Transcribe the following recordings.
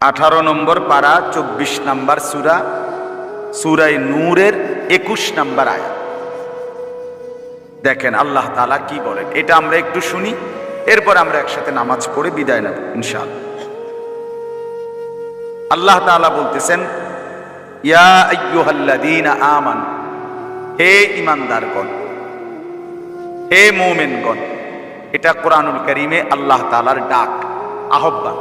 আঠারো নম্বর পারা, চব্বিশ নাম্বার সুরা সুরাই নূরের একুশ নাম্বার আয়া দেখেন আল্লাহ তালা কি বলেন, এটা আমরা একটু শুনি, এরপর আমরা একসাথে নামাজ পড়ে বিদায় নেব ইনশাল আল্লাহ তাআলা বলতেছেন, ইয়া আমান, হে ইমানদারগণ হে মুমিনগণ, এটা কোরআনুল করিমে আল্লাহ তালার ডাক, আহ্বান।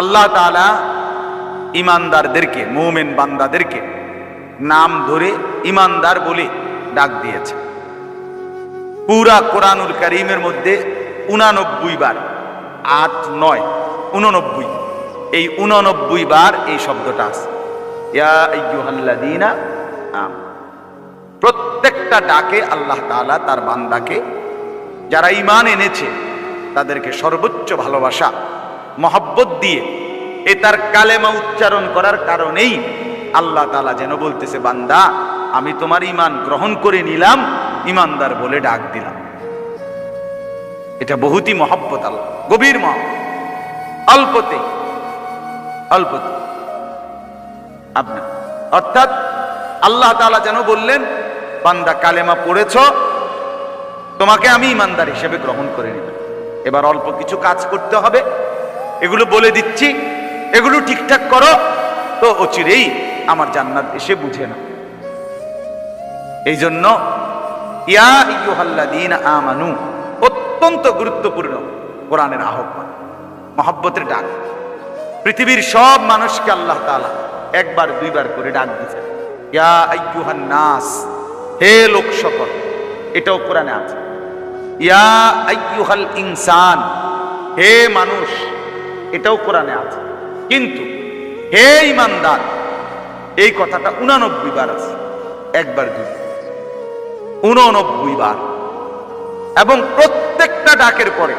আল্লাহ তাআলা ইমানদারদেরকে, মুমিন বান্দাদেরকে নাম ধরে ইমানদার বলে ডাক দিয়েছে। পুরা কোরআনুল করিমের মধ্যে উনানব্বই বার, আট, নয়, উননব্বই, এই উননব্বই বার এই শব্দটা আছে। প্রত্যেকটা ডাকে আল্লাহ তাআলা তার বান্দাকে, যারা ঈমান এনেছে, তাদেরকে সর্বোচ্চ ভালোবাসা মহব্বত দিয়ে এ তার কালেমা উচ্চারণ করার কারণেই আল্লাহ তাআলা যেন বলতেছে, বান্দা, আমি তোমার ঈমান গ্রহণ করে নিলাম ইমানদার বলে ডাক দিলাম। এটা বহুতই মহব্বত আল্লাহ, গভীর মহ অল্পতে অল্পতে আপনার অর্থাৎ আল্লাহ তাআলা যেন বললেন, বান্দা, কালেমা পড়েছ, তোমাকে আমি ইমানদার হিসেবে গ্রহণ করে নিলাম। এবার অল্প কিছু কাজ করতে হবে। এগুলো বলে দিচ্ছি, এগুলো ঠিকঠাক করো। তো অচিরেই আমার জান্নাত এসে বুঝে না এই জন্য আমানু, অত্যন্ত গুরুত্বপূর্ণ কোরআনের আহ্বান, মহাব্বতের ডাক। পৃথিবীর সব মানুষকে আল্লাহ তাআলা একবার, দুইবার করে ডাক দিয়েছেন। ইয়া নাস হে লোক সকল, এটাও কোরআনে আছে। ইয়া ইনসান, হে মানুষ এটাও কোরআনে আছে। কিন্তু হে ইমানদার, এই কথাটা উনানব্বই বার আছে। একবার দুই উননব্বই বার। এবং প্রত্যেকটা ডাকের পরে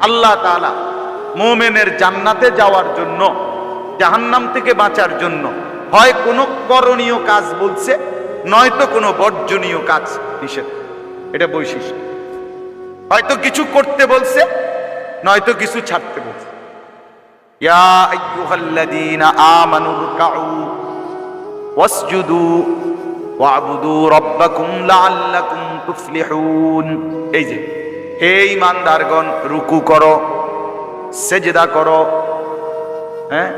আল্লাহ তাআলা মোমেনের জান্নাতে যাওয়ার জন্য, জাহান্নাম থেকে বাঁচার জন্য হয় কোনো করণীয় কাজ বলছে, নয়তো কোনো বর্জনীয় কাজ নিষেধ। এটা বৈশিষ্ট্য। হয়তো কিছু করতে বলছে, নয়তো কিছু ছাড়তে বলছে। ইয়া আইয়ুহাল্লাযীনা আমানু রুকউ ওয়াসজুদু ওয়াবুদু রাব্বাকুম লাআল্লাকুম তুফলিহুন। এই যে, হে ঈমানদারগণ, রুকু করো, সেজদা করো হ্যাঁ?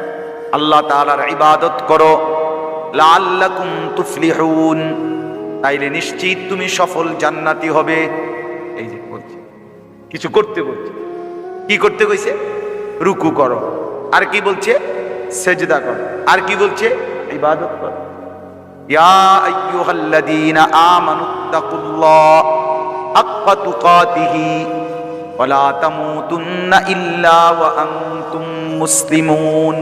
আল্লাহ তাআলার ইবাদত করো, লাআল্লাকুম তুফলিহুন। তাইলে নিশ্চিত তুমি সফল জান্নাতি হবে। এই যে বলছি, কিছু করতে বলছে। কি করতে কইছে? রুকু করো। আর কি বলছে? সেজদা করো। আর কি বলছে? ইবাদত কর। ইয়া আইয়ুহাল্লাযীনা আমানুত্তাকুল্লাহ হাক্কা তুকাতিহি ওয়ালা তামুতুন্না ইল্লা ওয়া আনতুম মুসলিমুন।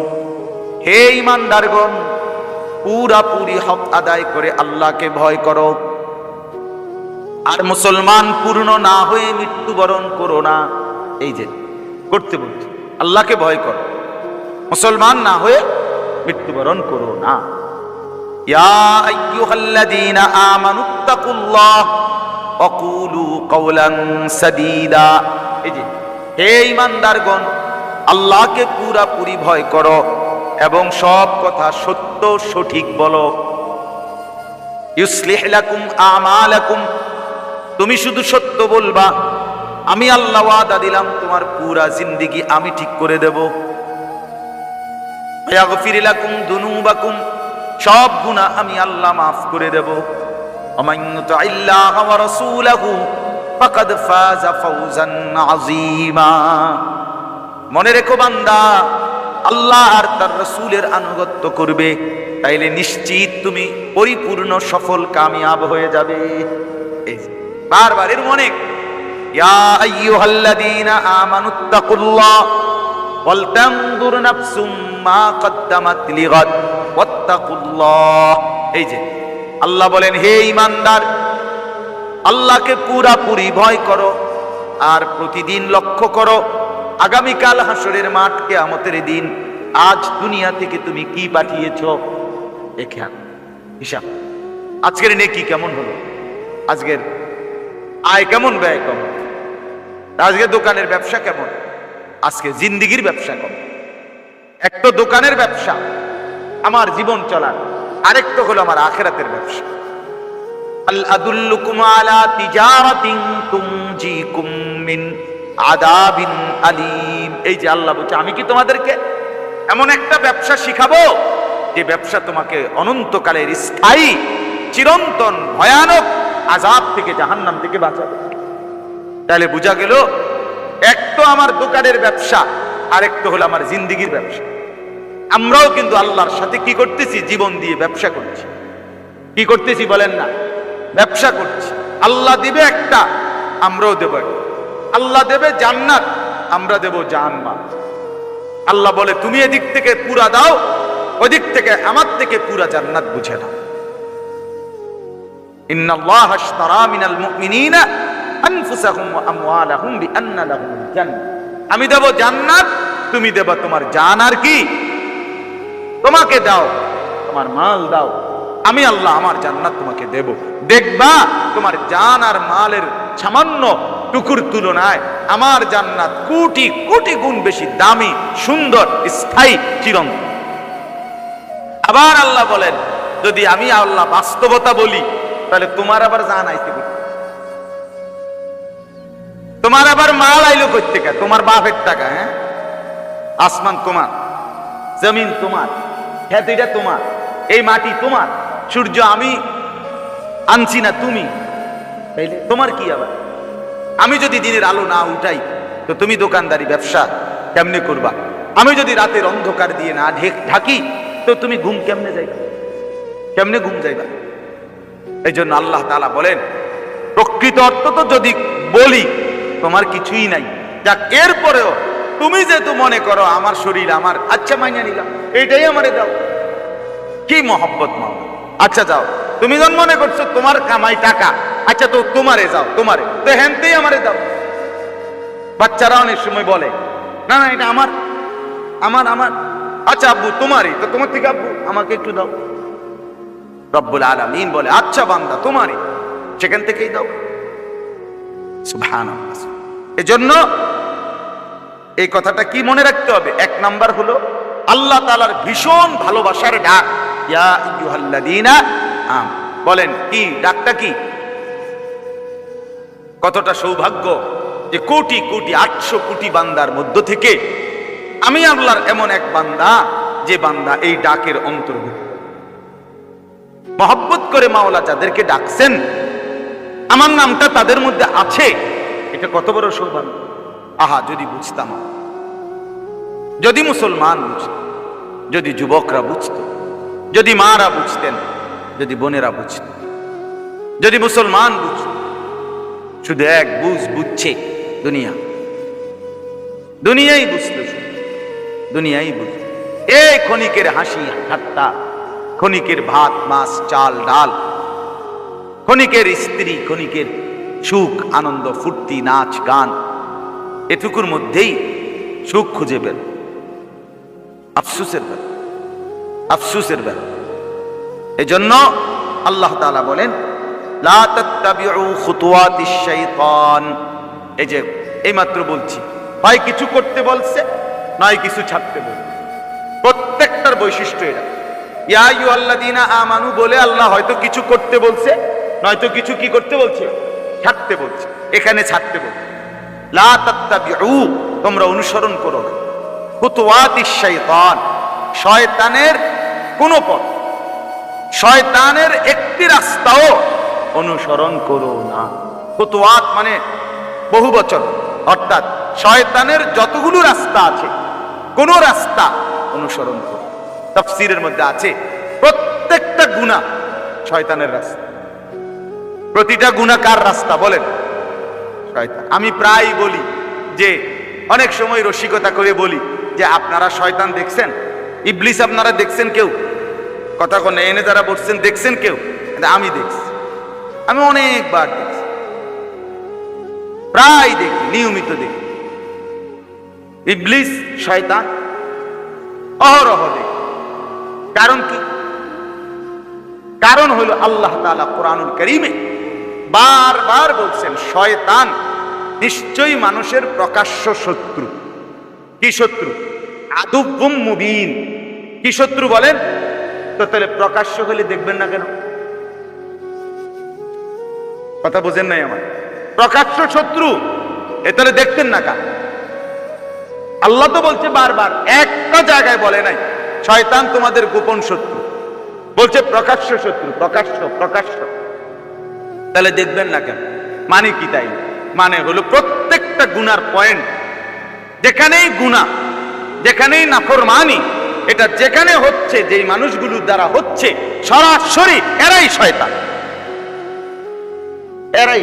হে ঈমানদারগণ পুরাপুরি হক আদায় করে আল্লাহকে ভয় করো। আর মুসলমান পূর্ণ না হয়ে মৃত্যুবরণ করো না। এই যে, করতে বলছে। আল্লাহকে ভয় করো। মুসলমান না হয়ে মৃত্যুবরণ করো না। হে ঈমানদারগণ, আল্লাহকে পুরাপুরি ভয় করো এবং সব কথা সত্য সঠিক বলো। ইউসলিহ লাকুম আমালাকুম, তুমি শুধু সত্য বলবা। আমি আল্লাহ ওয়াদা দিলাম, তোমার পুরা জিন্দিগি আমি ঠিক করে দেব। ওয়াগফির লাকুম সব গুনাহ আমি আল্লাহ মাফ করে দেব। আমাইয়ুতু আল্লাহ ওয়া রাসূলাহু ফাকাদ ফাজা ফাউজান আযীমা। মনে রেখো বান্দা, আল্লাহ আর তার রসুলের আনুগত্য করবে, তাইলে নিশ্চিত তুমি পরিপূর্ণ সফল কামিয়াব হয়ে যাবে। বারবার এর অনেক। ইয়া আইয়ুহাল্লাযীনা আমানুত্তাকুল্লাহ ওয়ালতানজুর নাফসুম মা কদ্দামাত লিগাদ, ওয়াত্তাকুল্লাহ। এই যে, আল্লাহ বলেন, হে ঈমানদার আল্লাহকে পুরাপুরি ভয় করো আর প্রতিদিন লক্ষ্য করো, আগামীকাল হাসরের মাঠ কেয়ামতের দিন আজ দুনিয়া থেকে তুমি কি পাঠিয়েছ? এখান হিসাব। আজকের নেকি কেমন হলো? আজকের আয় কেমন, ব্যয় কেমন? আজকে দোকানের ব্যবসা কেমন? আজকে জিন্দিগির ব্যবসা কেমন এক দোকানের ব্যবসা, আমার জীবন চলার। আরেক তো হলো আমার আখেরাতের ব্যবসা। আল আদুল্লুকুম আলা তিজারাতিন তুমজিকুম মিন আদাবিন আলিম। এই যে আল্লাহ বলছে, আমি কি তোমাদেরকে এমন একটা ব্যবসা শিখাবো, যে ব্যবসা তোমাকে অনন্তকালের স্থায়ী, চিরন্তন, ভয়ানক আজাব থেকে জাহান্নাম থেকে বাঁচাবে। তাহলে বোঝা গেল এক তো আমার দোকানের ব্যবসা, আরেক তো হলো আমার জিন্দিগির ব্যবসা। আমরাও কিন্তু আল্লাহর সাথে কি করতেছি? জীবন দিয়ে ব্যবসা করছি। কি করতেছি বলেন না? ব্যবসা করছি। আল্লাহ দিবে একটা, আমরাও দেব আল্লাহ দেবে জান্নাত, আমরা দেব জাহান্নাম। আল্লাহ বলে, তুমি এদিক থেকে পুরা দাও, ওদিক থেকে আমার থেকে পুরা জান্নাত বুঝে নাও। ইন্নাল্লাহ আশতারা মিনাল মুমিনিনা আনফুসাহুম ওয়া আমওয়ালাহুম বিআন্না লাহুম জান্নাত। আমি দেব জান্নাত, তুমি দেব তোমার জান আর কি? তোমাকে দাও, তোমার মাল দাও। আমি আল্লাহ আমার জান্নাত তোমাকে দেব। দেখবা, তোমার জান আর মালের সামান্য টুকুর তুলনায় আমার জান্নাত কোটি কোটি গুণ বেশি দামি, সুন্দর, স্থায়ী, চিরন্ত। আবার আল্লাহ বলেন, যদি আমি আল্লাহ বাস্তবতা বলি, তাহলে তোমার আবার জান আইতে তোমার আবার মাল আইলো করতে তোমার বাপের টাকা হ্যাঁ? আসমান তোমার, জমিন তোমার খেত এটা তোমার, এই মাটি তোমার, সূর্য আমি আনছি না তুমি? তোমার কি আবার? আমি যদি দিনের আলো না উঠাই, তো তুমি দোকানদারি ব্যবসা কেমনে করবা? আমি যদি রাতের অন্ধকার দিয়ে না ঢেক ঢাকি, তো তুমি ঘুম কেমনে যাইবা? কেমনে ঘুম যাইবা? এই জন্য আল্লাহ তালা বলেন, প্রকৃত অর্থ তো যদি বলি তোমার কিছুই নাই। যাক, এরপরেও তুমি যেহেতু মনে করো আমার শরীর আমার আচ্ছা মাইনে নিলাম এইটাই আমারে দাও। কি মহব্বত মাও আচ্ছা যাও, তুমি যখন মনে করছ তোমার কামাই টাকা আচ্ছা তো তোমারে যাও, তোমারে, তো হ্যানতেই আমারে দাও। বাচ্চারা অনেক সময় বলে, না না, এটা আমার আমার আমার। আচ্ছা আব্বু, তোমারই, তো তোমার থেকে আব্বু, আমাকে একটু দাও। রব্বুল আলামিন বলে আচ্ছা বান্দা, তোমারই সেখান থেকেই দাও। এজন্য এই কথাটা কি মনে রাখতে হবে? এক নাম্বার হলো আল্লাহ তাআলার ভীষণ ভালোবাসার ডাক। বলেন, কি? ডাকটা কি? কতটা সৌভাগ্য যে কোটি কোটি, আটশো কোটি বান্দার মধ্য থেকে আমি আল্লাহর এমন এক বান্দা, যে বান্দা এই ডাকের অন্তর্ভুক্ত। মহব্বত করে মাওলা যাদেরকে ডাকছেন আমার নামটা তাদের মধ্যে আছে। এটা কত বড় সৌভাগ্য আহা, যদি বুঝতাম। যদি মুসলমান বুঝত, যদি যুবকরা বুঝত, যদি মারা বুঝতেন, যদি বোনেরা বুঝত, যদি মুসলমান বুঝত, শুধু এক বুঝ বুঝছে দুনিয়া। দুনিয়াই বুঝতো দুনিয়াই বুঝত। এই ক্ষণিকের হাসি ঠাট্টা ক্ষণিকের ভাত, মাছ, চাল, ডাল ক্ষণিকের স্ত্রী, ক্ষণিকের সুখ, আনন্দ, ফুর্তি, নাচ, গান, এটুকুর মধ্যেই সুখ খুঁজে পেল আফসুসের ব্যাপার আফসুসের ব্যাপার এই জন্য আল্লাহ তাআলা বলেন এই যে, এইমাত্র বলছি হয় কিছু করতে বলছে, নয় কিছু ছাড়তে বলছে। প্রত্যেকটার বৈশিষ্ট্য এটা ইয়া আইয়ুহাল্লাযীনা আমানু, বলে আল্লাহ হয়তো কিছু করতে বলছে নয়তো কিছু কি করতে বলছে? ছাড়তে বলছে। এখানে ছাড়তে বলছে। তোমরা অনুসরণ করো না। খুতুওয়াতিশ শাইতান, শয়তানের কোন পথ। শয়তানের একটি রাস্তাও অনুসরণ করো না। খুতুয়াত মানে বহু বচন। অর্থাৎ শয়তানের যতগুলো রাস্তা আছে, কোন রাস্তা অনুসরণ করো তফসিরের মধ্যে আছে, প্রত্যেকটা গুণা শয়তানের রাস্তা। প্রতিটা গুণাকার রাস্তা, বলেন। আমি প্রায় বলি যে, অনেক সময় রসিকতা করে বলি যে, আপনারা শয়তান দেখছেন? ইবলিস আপনারা দেখছেন কেউ? কথা কোন, এনে যারা বসছেন দেখছেন কেউ? আমি দেখছি। আমি অনেকবার দেখছি। প্রায় দেখি, নিয়মিত দেখি। ইবলিস, শয়তান, অহরহ দেখি। কারণ কি? কারণ হলো আল্লাহ তাআলা কোরআনুল করিমে বারবার বলছেন, শয়তান, নিশ্চয়ই মানুষের প্রকাশ্য শত্রু। কি শত্রু? আদুব্বুম মুবিন। কি শত্রু বলেন? তো তাহলে প্রকাশ্য হলে দেখবেন না কেন? কথা বোঝেন নাই আমার। প্রকাশ্য শত্রু, এ তাহলে দেখতেন না কা আল্লাহ তো বলছে বারবার, একটা জায়গায় বলে নাই, শয়তান তোমাদের গোপন শত্রু। বলছে প্রকাশ্য শত্রু, প্রকাশ্য প্রকাশ্য। তাহলে দেখবেন না কেন? মানে কি তাই? মানে হলো প্রত্যেকটা গুনার পয়েন্ট যেখানেই গুণা যেখানেই নাফর নাফরমানি, এটা যেখানে হচ্ছে, যেই মানুষগুলোর দ্বারা হচ্ছে, সরাসরি এরাই শয়তান। এরাই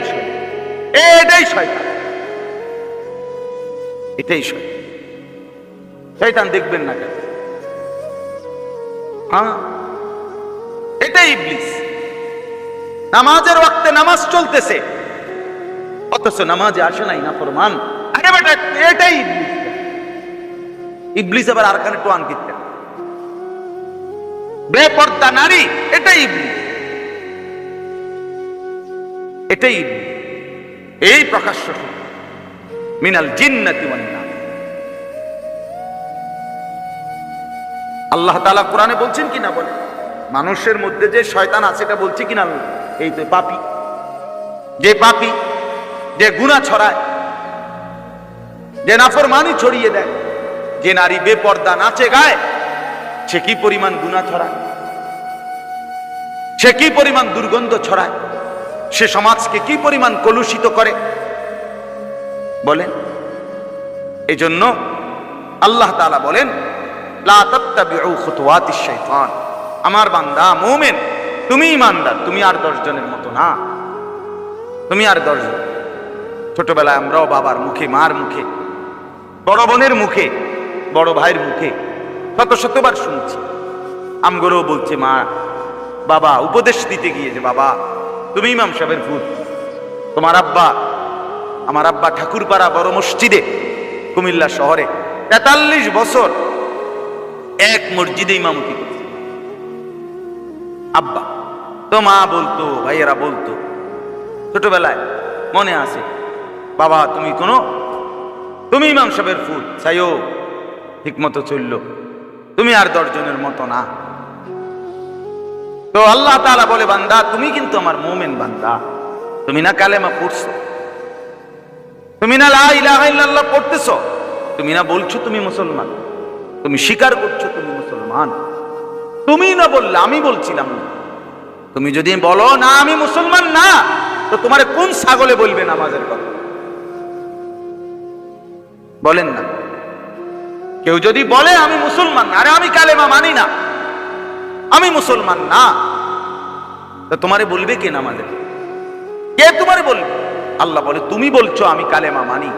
এটাই শয়তান। এটাই শয়তান। শয়তান দেখবেন না কেন? হ্যাঁ? এটাই ইবলিস। নামাজের ওয়াক্তে নামাজ চলতেছে। অথচ নামাজে আসে নাই না ফরমান। আরে বেটা, এটাই ইবলিস। আবার আর কানে টোয়ান কিনতে বেপর্দা নারী, এটাই ইবলিস। এটাই এই প্রকাশ্য। মিনাল জিন্নাতি ওয়ান আল্লাহ তাআলা কোরআনে বলছেন কি না বলে মানুষের মধ্যে যে শয়তান আছে, এটা বলছে কিনা আল্লাহ? এই তো পাপি, যে পাপি, যে গুণা ছড়ায়, যে নাফরমানি ছড়িয়ে দেয়, যে নারী বেপর্দা নাচে গায়, সে কি পরিমাণ গুণা ছড়ায়? সে কি পরিমাণ দুর্গন্ধ ছড়ায়? সে সমাজকে কি পরিমাণ কলুষিত করে? বলেন। এই জন্য আল্লাহ তাআলা বলেন আমার বান্দা, মুমিন তুমি ইমানদার, তুমি আর দশ জনের মতো না। তুমি আর দশজন। ছোটবেলায় আমরাও বাবার মুখে, মার মুখে, বড় বোনের মুখে, বড় ভাইয়ের মুখে শত শতবার শুনছি। আমগরও বলছে, মা, বাবা, উপদেশ দিতে গিয়ে যে, বাবা, তুমি ইমাম সাহেবের ফুট তোমার আব্বা, আমার আব্বা ঠাকুরপাড়া বড় মসজিদে, কুমিল্লা শহরে তেতাল্লিশ বছর এক মসজিদে ইমামতি আব্বা তো মা বলতো, ভাইয়েরা বলতো। ছোটবেলায় মনে আছে, বাবা তুমি কোনো, তুমি ইমাম সাহেবের ফুল চাইও ঠিক মতো চলল। তুমি আর দশজনের মতো না। তো আল্লাহ তাআলা বলে, বান্দা, তুমি কিন্তু আমার মোমেন বান্দা। তুমি না কালেমা পড়ছো। তুমি না লা ইলাহা ইল্লাল্লাহ পড়তেছো। তুমি না বলছো তুমি মুসলমান। তুমি স্বীকার করছ তুমি মুসলমান। তুমি না বললে, আমি বলছিলাম না। তুমি যদি বলো, না, আমি মুসলমান না, তো তোমার কোন ছাগলে বলবে নামাজের কথা? বলেন না। কেউ যদি বলে, আমি মুসলমান, আরে আমি কালেমা মানি না। আমি মুসলমান না। তো তোমারে বলবে কে নামাজের? কে তোমারে বলবে? আল্লাহ বলে, তুমি বলছো আমি কালেমা মানি।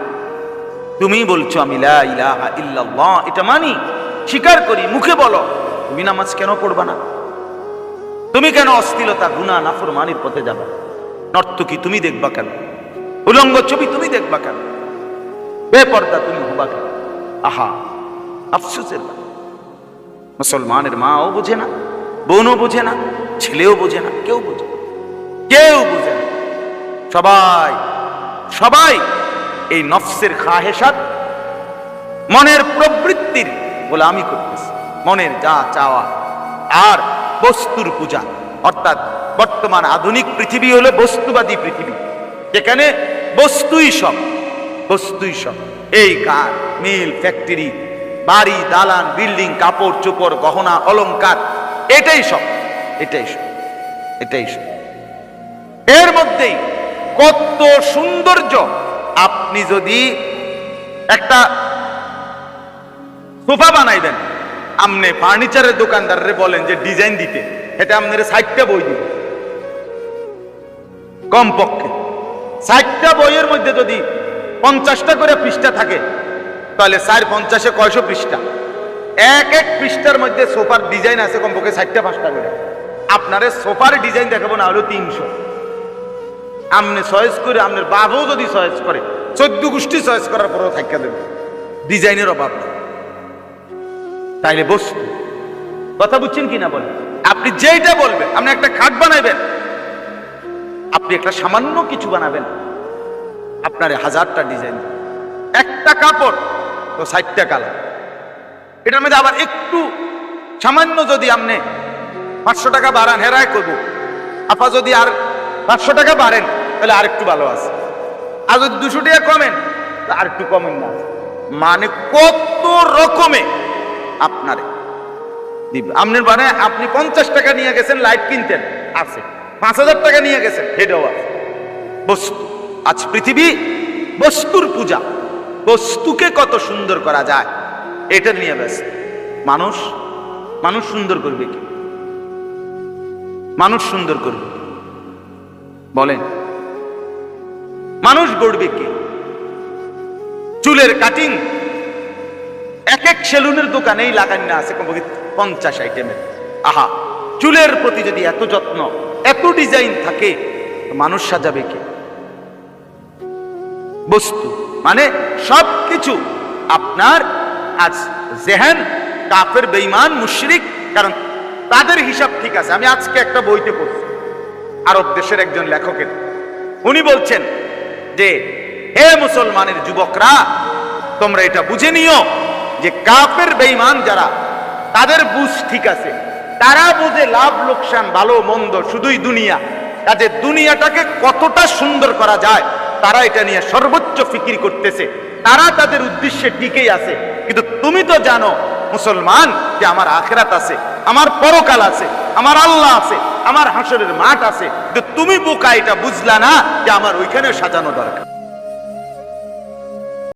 তুমি বলছো আমি লা ইলাহা ইল্লাল্লাহ, এটা মানি। স্বীকার করি, মুখে বলো। তুমি নামাজ কেন পড়বা না? তুমি কেন অস্থিরতা গুণা নাফর মানির পথে যাবা? নর্তকী, তুমি দেখবা কেন? উলঙ্গ ছবি, তুমি দেখবা কেন? বেপর্দা, তুমি হবা কেন? আহা, আফসোসের। মুসলমানের মাও বোঝে না, বোনও বোঝে না, ছেলেও বোঝে না, কেউ বোঝে না। কেউ বোঝে না। সবাই সবাই এই নফসের খাহেসাত মনের প্রবৃত্তির বলে আমি করতেছি। মনের যা চাওয়া, আর বস্তুর পূজা। অর্থাৎ বর্তমান আধুনিক পৃথিবী হলো বস্তুবাদী পৃথিবী। যেখানে বস্তুই সব বস্তুই সব। এই কার মিল, ফ্যাক্টরি, বাড়ি, দালান, বিল্ডিং, কাপড়, চোপড়, গহনা, অলংকার, এটাই সব এটাই সব এটাই সব। এর মধ্যেই কত সৌন্দর্য। আপনি যদি একটা সোফা বানাইবেন আপনি ফার্নিচারের দোকানদাররে বলেন যে ডিজাইন দিতে এটা আপনার ষাটটা বই দিবে। কমপক্ষে। ষাটটা বইয়ের মধ্যে যদি পঞ্চাশটা করে পৃষ্ঠা থাকে, তাহলে চার পঞ্চাশে কয়শো পৃষ্ঠা? এক এক পৃষ্ঠার মধ্যে সোফার ডিজাইন আছে কমপক্ষে ষাটটা পাঁচটা করে। আপনারে সোফার ডিজাইন দেখাবো না হলো তিনশো। আমনে চয়েস করে আপনার বাবও যদি চয়েস করে, চোদ্দ গোষ্ঠী চয়েস করার পরেও থাকা দেবে। ডিজাইনের অভাব নেই। তাইলে বস্তু কথা বুঝছেন কি না বলেন? আপনি যেইটা বলবেন, আপনি একটা খাট বানাইবেন। আপনি একটা সামান্য কিছু বানাবেন। আপনার হাজারটা ডিজাইন। একটা কাপড় তো ষাটটা কালার। এটার মধ্যে আবার একটু সামান্য যদি আপনি পাঁচশো টাকা বাড়ান, হেরায় করব। আপা যদি আর পাঁচশো টাকা বাড়েন, তাহলে আর একটু ভালো আছে। আর যদি দুশো টাকা কমেন তা আর একটু কমেন না। মানে কত রকমে আপনারে। দিবে। আপনার মানে আপনি পঞ্চাশ টাকা নিয়ে গেছেন, লাইট কিনতেন। আছে। পাঁচ হাজার টাকা নিয়ে গেছেন সেটাও আছে। বস্তু। আজ পৃথিবী বস্তুর পূজা। বস্তুকে কত সুন্দর করা যায়, এটা নিয়ে ব্যস্ত। মানুষ মানুষ সুন্দর করবে কি? মানুষ সুন্দর করবে বলেন। মানুষ গড়বে কি? চুলের কাটিং এক এক সেলুনের দোকানেই লাগানো আছে কমপক্ষে পঞ্চাশ আইটেমের। আহা, চুলের প্রতি যদি এত যত্ন, এত ডিজাইন থাকে মানুষ সাজাবে কে? বস্তু মানে সব কিছু আপনার আজ জেহেন, কাফের বেইমান মুশরিক, কারণ তাদের হিসাব ঠিক আছে। আমি আজকে একটা বইতে পড়ছি, আরব দেশের একজন লেখকের। উনি বলছেন যে, হে মুসলমানের যুবকরা, তোমরা এটা বুঝে নিও যে কাফের বেঈমান যারা, তাদের বুঝ ঠিক আছে। তারা বুঝে লাভ, লোকসান, ভালো, মন্দ, শুধুই দুনিয়া। কাজে দুনিয়াটাকে কতটা সুন্দর করা যায়, তারা এটা নিয়ে সর্বোচ্চ ফিকির করতেছে। তারা তাদের উদ্দেশ্যে টিকেই আছে। কিন্তু তুমি তো জানো, মুসলমান, যে আমার আখেরাত আছে, আমার পরকাল আছে, আমার আল্লাহ আছে, আমার হাসরের মাঠ আছে। কিন্তু তুমি বোকা এটা বুঝলা না যে আমার ওইখানে সাজানো দরকার।